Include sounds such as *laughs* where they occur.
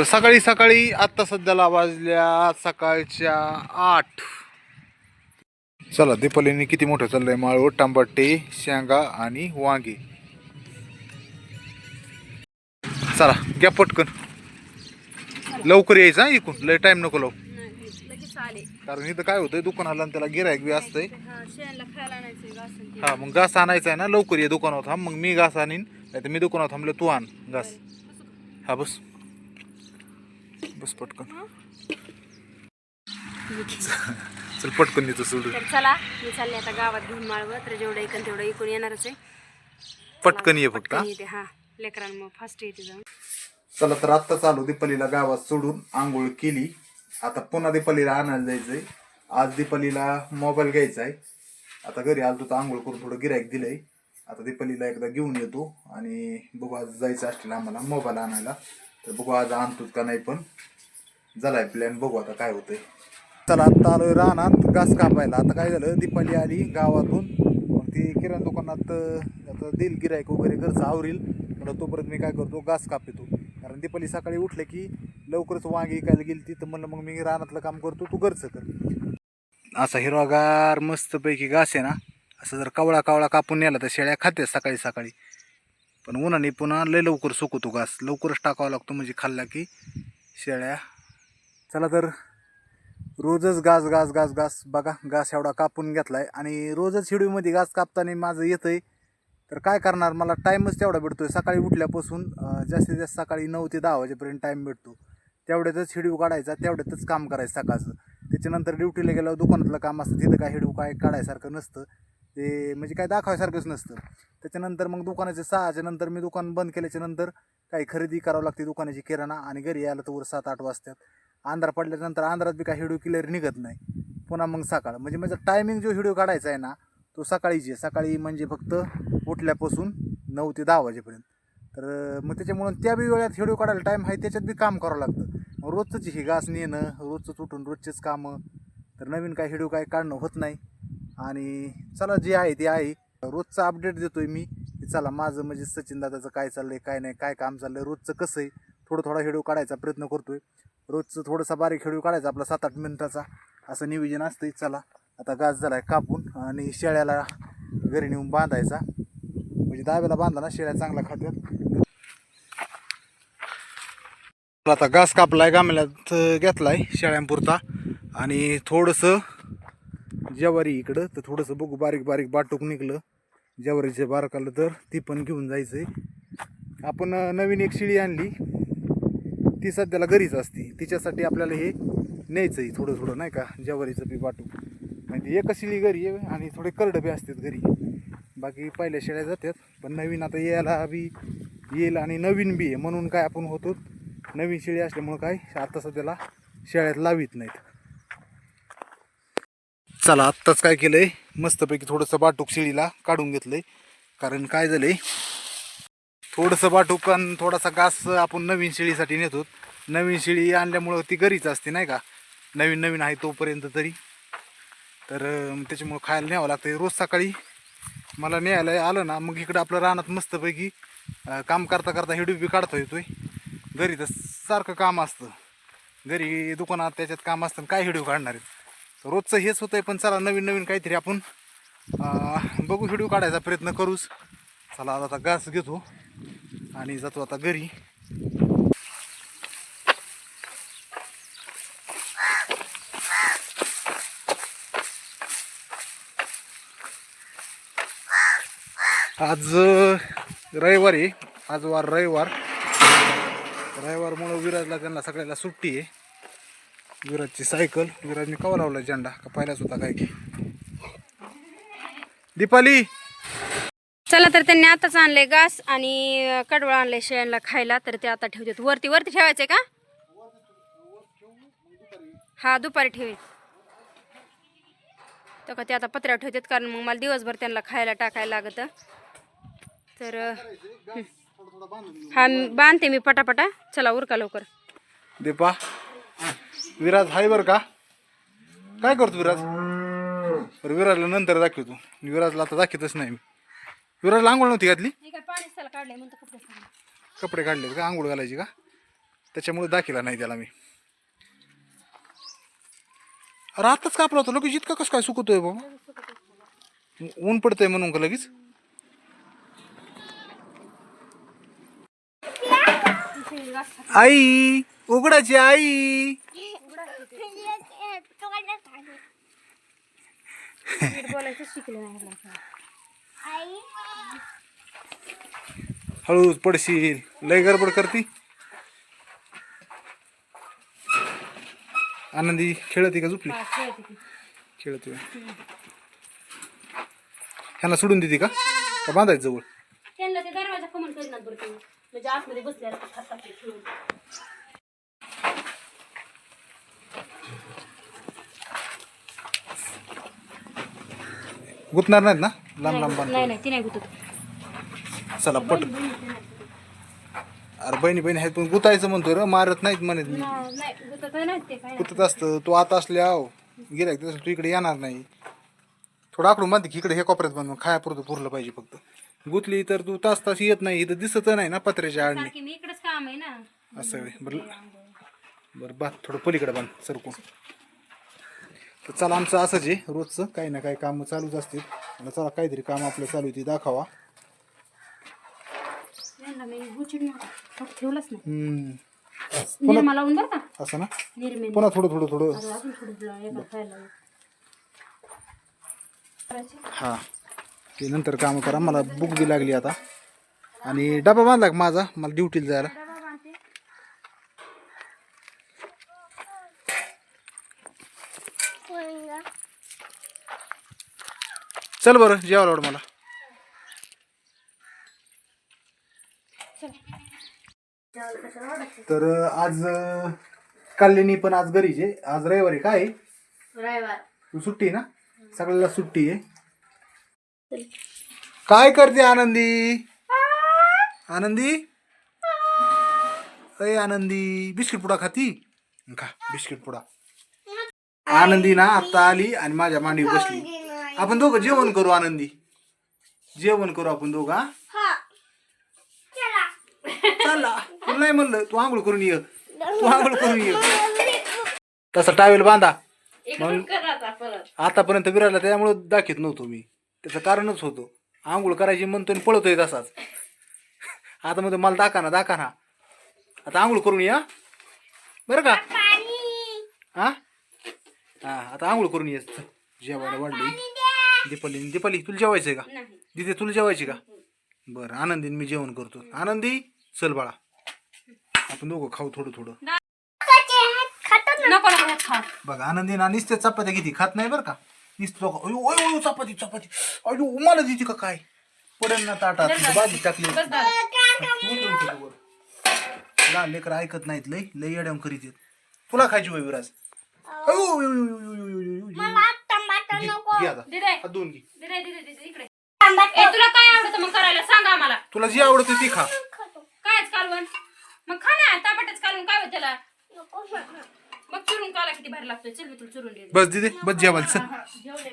तर सकाळी सकाळी आत्ता सध्याला वाजल्या सकाळच्या आठ. चला दीपालीने किती मोठं चाललंय माळव टांबाटे शेंगा आणि वांगे. चला घ्या पटकन. लवकर यायचं हा इकून. लय टाइम नको लावू. लगेच आले कारण इथं काय होतंय दुकानाला आणि त्याला गिरायक बी असतंय. हा शेणला खायला आणायचं घास आणि ते. हा मग घास आणायचा आहे ना लवकर ये दुकानावर थांब. मग मी घास आणीन नाही तर मी दुकानावर थांबलो तू आण घास. हा बस. बस पटकन. *laughs* चल पटकन येतो सोडून. तर चला मी चालले आता गावात घेऊन माळवं तर जेवढं इकन तेवढं इकून येणारच आहे. पटकन ये फक्त हा? येते हा. लेकरांना फास्ट येते जाऊन. चला तर आत्ता चालू दीपालीला गावात सोडून आंघोळ केली. आता पुन्हा दीपालीला आणायला जायचंय. आज दीपालीला मोबाईल घ्यायचा आहे. आता घरी आलो तर आंघोळ करून थोडं गिरायक दिलंय. आता दीपालीला एकदा घेऊन येतो आणि बघू आज जायचं असतील आम्हाला मोबाईल आणायला. तर बघू आज आणतोच का नाही पण. झालाय प्लॅन बघू आता काय होतंय. चला आता आलोय रानात घास कापायला. आता काय झालं दीपाली आली गावातून. मग ती किराणा दुकानात आता देईल गिरायक वगैरे घरचं आवरील. म्हणलं तोपर्यंत मी काय करतो घास कापितो. कारण दीपाली सकाळी उठले की लवकरच वांगी विकायला गेली ती तर म्हणलं मग मी रानातलं काम करतो तू घरचं कर. असा हिरवागार मस्तपैकी घास आहे ना असं जर कवळा कवळा कापून नेला तर शेळ्या खाते सकाळी सकाळी पण उन्हाने पुन्हा लय लवकर सुकवतो घास. लवकरच टाकावा लागतो म्हणजे खाल्ला की शेळ्या. चला तर रोजच घास घास घास घास. बघा घास एवढा कापून घेतला आहे आणि रोजच हिडीमध्ये घास कापताना माझं येतं आहे तर काय करणार? मला टाईमच तेवढा भेटतो आहे सकाळी उठल्यापासून जास्तीत जास्त सकाळी नऊ ते दहा वाजेपर्यंत टाईम भेटतो. तेवढ्यातच हिडीव काढायचा तेवढ्यातच काम करायचं सकाळचं. त्याच्यानंतर ड्युटीला गेल्यावर दुकानातलं काम असतं. तिथं काय हिडीव काय काढायसारखं नसतं. ते म्हणजे काय दाखवायसारखंच नसतं. त्याच्यानंतर मग दुकानाचे सहाच्या नंतर मी दुकान बंद केल्याच्यानंतर काही खरेदी करावं लागते दुकानाची किराणा आणि घरी यायला तर वर सात आठ वाजतात. अंधार पडल्यानंतर अंधारात बी काही हिडिओ क्लिअर निघत नाही. पुन्हा मग सकाळ. म्हणजे माझा टायमिंग जो व्हिडिओ काढायचा आहे ना तो सकाळीची आहे. सकाळी म्हणजे फक्त उठल्यापासून नऊ ते दहा वाजेपर्यंत. तर मग त्याच्यामुळं त्या बी वेळात व्हिडिओ काढायला टाईम आहे त्याच्यात बी काम करावं लागतं. मग रोजचंच ही घास नेणं रोजचंच उठून रोजचेच कामं. तर नवीन काय व्हिडिओ काय काढणं होत नाही. आणि चला जे आहे ते आहे. रोजचा अपडेट देतोय मी. की चला माझं म्हणजे सचिन दादाचं काय चाललंय काय नाही काय काम चाललंय रोजचं कसं आहे? थोडं थोडा व्हिडिओ काढायचा प्रयत्न करतोय. रोजचं थोडंसा बारीक व्हिडिओ काढायचा आपला सात आठ मिनिटाचा. असं नियोजन असतंय. चला आता घास झालाय कापून आणि शेळ्याला घरी नेऊन बांधायचा. म्हणजे दाव्याला बांधला ना शेळ्या चांगला खात्यात. आता घास कापलाय गामल्यात घेतलाय शेळ्यांपुरता. आणि थोडंसं ज्वारी इकडं तर थोडंसं बघू बारीक बारीक बाटूक निघलं. ज्वारीचे बारक आलं तर ती पण घेऊन जायचंय. आपण नवीन एक शिळी आणली. ती सध्याला घरीच असते. तिच्यासाठी आपल्याला हे न्यायचं आहे थोडं थोडं नाही का? ज्वारीचं बी बाटूक. म्हणजे एकच शिळी घरी आहे आणि थोडे करडं बी असतात घरी. बाकी पहिल्या शेळ्या जातात. पण नवीन आता यायला बी येईल आणि नवीन बी आहे. म्हणून काय आपण होतो नवीन शेळी असल्यामुळं काय आता सध्याला शेळ्यात लावीत नाहीत. चला आत्ताच काय केलंय? मस्तपैकी थोडंसं बाटूक शिळीला काढून घेतलंय. कारण काय झालंय? थोडंसं बाटूक आणि थोडासा घास आपण नवीन शेळीसाठी नेतो नवीन शेळी आणल्यामुळं ती घरीच असते नाही का? नवीन नवीन आहे तोपर्यंत तरी. तर त्याच्यामुळं खायला न्यावं लागतं रोज सकाळी मला न्यायला आलं ना मग इकडं आपलं रानात मस्तपैकी काम करता करता हिडू बी काढता येतोय. घरी तर सारखं काम असतं. घरी दुकानात त्याच्यात काम असतं काय हिडू काढणार आहेत? रोजचं हेच होतं आहे पण चला नवीन नवीन काहीतरी आपण बघू व्हिडिओ काढायचा प्रयत्न करूच. चला आता घास घेतो आणि जातो आता घरी. आज रविवारी रविवार आहे. आज वार रविवार. रविवारमुळं विराजला त्यांना सगळ्याला सुट्टी आहे. विराजची सायकल. विराजने कवा लावला झेंडा? का पहिलाच होता काय? की दीपाली! चला तर त्यांनी आताच आणलंय घास आणि कडवळ आणलंय शेळ्यांना खायला. तर ते आता ठेवतात. वरती वरती ठेवायचंय का? हा दुपारी ठेवेल तर का ते आता पत्र्यावर ठेवतात कारण मग मला दिवसभर त्यांना खायला टाकायला लागतं. तर हं. बांधते मी पटापटा. चला उरका लवकर. दीपा! विराज हाय बरं का? काय करतो विराज? बरं विराजला नंतर दाखवतो. विराजला आता दाखवतच नाही मी. विराजला आंघोळ नव्हती घातली? पाणी काढलंय म्हणतो कपडे कपडे काढले का? आंघोळ घालायची का? त्याच्यामुळे दाखिला नाही त्याला मी. अरे आताच कापला होता. लगेच इतका कसं काय सुकतोय बाबा ऊन पडतंय म्हणून का लगेच? आई उघडाची आई. बोलायचं शिकलं नाही हळूच पडशील लय गडबड करती. आनंदी खेळती का झोपली? खेळते ह्यांना सोडून देते का? बांधायचं जवळ? त्यांना ते दरवाजा कमन करीनात बरं म्हणजे आतमध्ये बसल्या गुतणार नाहीत ना? लांब लांब बांध नाही नाही ती नाही गुतत. चला पट. अरे बहिणी बहिणी आहेत पण गुतायचं म्हणतोय र मारत नाहीत म्हणत मी नाही गुतत नाही ते काय गुतत असतं तू आता असल्या गिरायक तू इकडे येणार नाही. थोडं आकडून बांध की इकडे हे कोपऱ्यात बांध खायापुरतं पुरलं पाहिजे फक्त. गुतली तर तू तास तास येत नाही इथं दिसत नाही ना पत्र्याच्या आडणी सारखी मी इकडेच काम आहे ना. असं आहे बरं. बरं बात थोडं पलीकडे बांध सरकून. तर चला आमचं असंच आहे रोजचं काही ना काही कामं चालूच असतील. आणि चला काहीतरी काम आपलं चालू आहे ते दाखवा. नाही लावून बरं का असं ना? पुन्हा थोडं थोडं थोडं. अजून थोडं एका खायला हा. ते नंतर काम करा. मला बुक बी लागली आता. आणि डबा बांधला का माझा? मला ड्युटीला जायला. चल बरं जेवायला वाट मला. तर आज काल्यानी पण आज घरीच आहे. आज रविवारी काय आहे? तू सुट्टी आहे ना? सगळ्याला सुट्टी आहे. काय करते आनंदी? आनंदी? अय आनंदी बिस्किट पुडा खाती? खा बिस्किट पुडा. आनंदी ना आता आली आणि माझ्या मांडीवर बसली. आपण दोघं जेवण करू आनंदी. जेवण करू आपण दोघं हा? चला. तुला नाही म्हणलं तू आंघोळ करून ये. तू *laughs* आंघोळ करून ये. तसा टावेल बांधा. मग आतापर्यंत विरायला त्यामुळे दाखवत नव्हतो मी. त्याचं कारणच होतं. आंघोळ करायची म्हणतो आणि पळतोय तसाच. आता म्हणतो मला दाखा ना दाखा ना. आता आंघोळ करून या बरं का? हा? हा आता आंघोळ करून ये. चल, जेवायला वाढली. दीपाली दीपाली तुला जेवायचंय का? नाही. दिदी तुला जेवायची का? बरं आनंदीन मी जेवण करतो. आनंदी चल बाळा. आपण दोघं खाऊ थोडं थोडं. नको नको खा. बघा आनंदी ना नुसते चपात्या किती खात नाही बरं का? नुसतं लोकं, अयो अयो अयो, चपाती चपाती. अयो मला देते का काय? पडेल ना ताटात भाजी टाकली. बस दादा लहान लेकर ऐकत नाहीत लय लय येड्याम करीत आहेत. तुला खायची वय विराज? अयो अयो, अयो, अयो, अयो, अयो, अयो, अयो. घे, घे आता दिदे हात धुवून घे दिदे दिदे दिदे इकडे ए तुला काय आवडतं मग करायला सांग आम्हाला तुला जी आवडते ती खा कायच कालवण मग खा ना तांबटच कालवण काय होत त्याला मग चुरून काला किती भारी लागतोय चल मी तुला चुरून देते बस दिदे बस जेवायला चल जेवढे